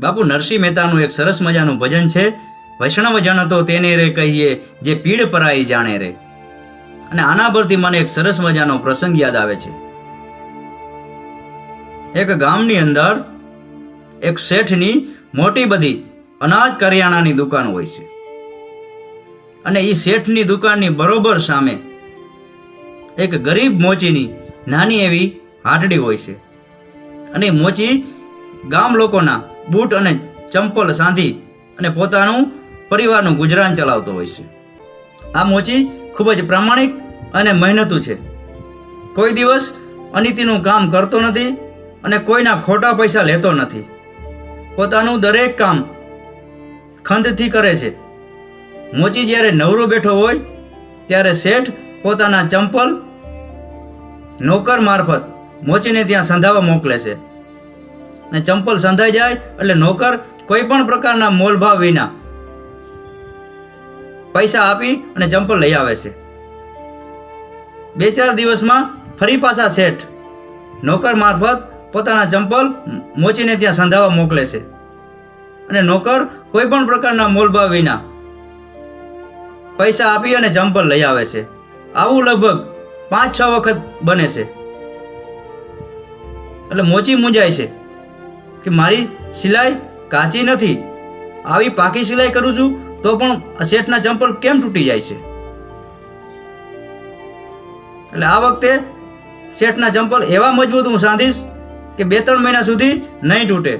બાપુ નરસિંહ મહેતાનું એક સરસ મજાનું ભજન છે. વૈષ્ણવ જન તો તેને રે કહીએ, જે પીડ પરાઈ જાણે રે. અને આના પરથી મને એક સરસ મજાનો પ્રસંગ યાદ આવે છે. એક ગામની અંદર એક શેઠની મોટી બધી અનાજ કરિયાણાની દુકાન હોય છે. અને એ શેઠની દુકાનની બરોબર સામે એક ગરીબ મોચીની નાની એવી હાટડી હોય છે. અને મોચી ગામ લોકોના બૂટ અને ચંપલ સાંધી અને પોતાનું પરિવારનું ગુજરાન ચલાવતો હોય છે. આ મોચી ખૂબ જ પ્રામાણિક અને મહેનતુ છે. કોઈ દિવસ અનિતિનું કામ કરતો નથી અને કોઈના ખોટા પૈસા લેતો નથી. પોતાનું દરેક કામ ખંતથી કરે છે. મોચી જ્યારે નવરો બેઠો હોય, ત્યારે શેઠ પોતાના ચંપલ નોકર મારફત મોચીને ત્યાં સંધાવા મોકલે છે. અને ચંપલ સંધાઈ જાય એટલે નોકર કોઈ પણ પ્રકારના મોલભાવ વિના પૈસા આપી અને ચંપલ લઈ આવે છે. બે ચાર દિવસમાં ફરી પાછા શેઠ નોકર મારફત પોતાના ચંપલ મોચીને ત્યાં સંધાવા મોકલે છે. અને નોકર કોઈ પણ પ્રકારના મોલભાવ વિના પૈસા આપી અને ચંપલ લઈ આવે છે. આવું લગભગ પાંચ છ વખત બને છે. એટલે મોચી મૂંઝાય છે. કે મારી સિલાઈ કાચી નથી. આવી પાકી સિલાઈ કરું છું, તો પણ શેઠના ચંપલ કેમ તૂટી જાય છે? એટલે આ વખતે શેઠના ચંપલ એવા મજબૂત હું સાંધીશ કે બે ત્રણ મહિના સુધી નહીં તૂટે.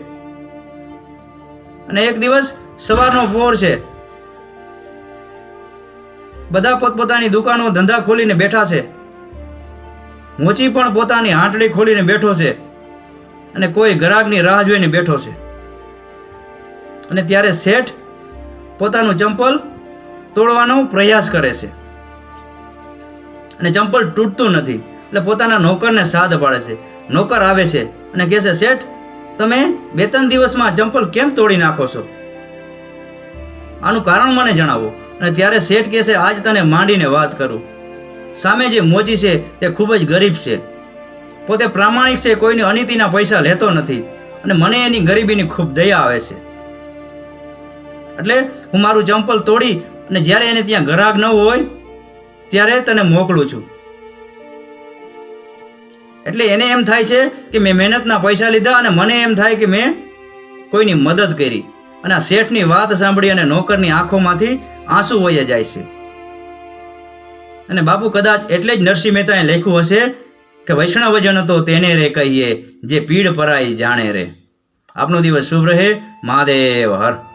અને એક દિવસ સવારનો પોર છે. બધા પોતપોતાની દુકાનો ધંધા ખોલીને બેઠા છે. મોચી પણ પોતાની હાંટડી ખોલીને બેઠો છે. અને કોઈ ગ્રાહકની રાહ જોઈને બેઠો છે. અને ત્યારે શેઠ પોતાનું ચંપલ તોડવાનો પ્રયાસ કરે છે. અને ચંપલ તૂટતું નથી, એટલે પોતાના નોકરને સાથ પાડે છે. નોકર આવે છે અને કહે છે, શેઠ, તમે બે ત્રણ દિવસમાં ચંપલ કેમ તોડી નાખો છો? આનું કારણ મને જણાવો. અને ત્યારે શેઠ કહે છે, આજ તને માંડીને વાત કરું. સામે જે મોજી છે તે ખૂબ જ ગરીબ છે. પોતે પ્રામાણિક છે, કોઈની અનિતિના પૈસા લેતો નથી. અને મને એની ગરીબીની ખૂબ દયા આવે છે. એટલે હું મારું ચંપલ તોડી અને જ્યારે એને ત્યાં ઘરાક ન હોય, ત્યારે તને મોકલું છું. એટલે એને એમ થાય છે કે મેં મહેનતના પૈસા લીધા અને મને એમ થાય કે મેં કોઈની મદદ કરી. અને આ શેઠની વાત સાંભળી અને નોકરની આંખોમાંથી આંસુ વહી જાય છે. અને બાપુ કદાચ એટલે જ નરસિંહ મહેતાએ લખ્યું હશે કે વૈષ્ણવજન તો તેને રે કહીએ, જે પીડ પરાઈ જાણે રે. આપનો દિવસ શુભ રહે. મહાદેવ, હર.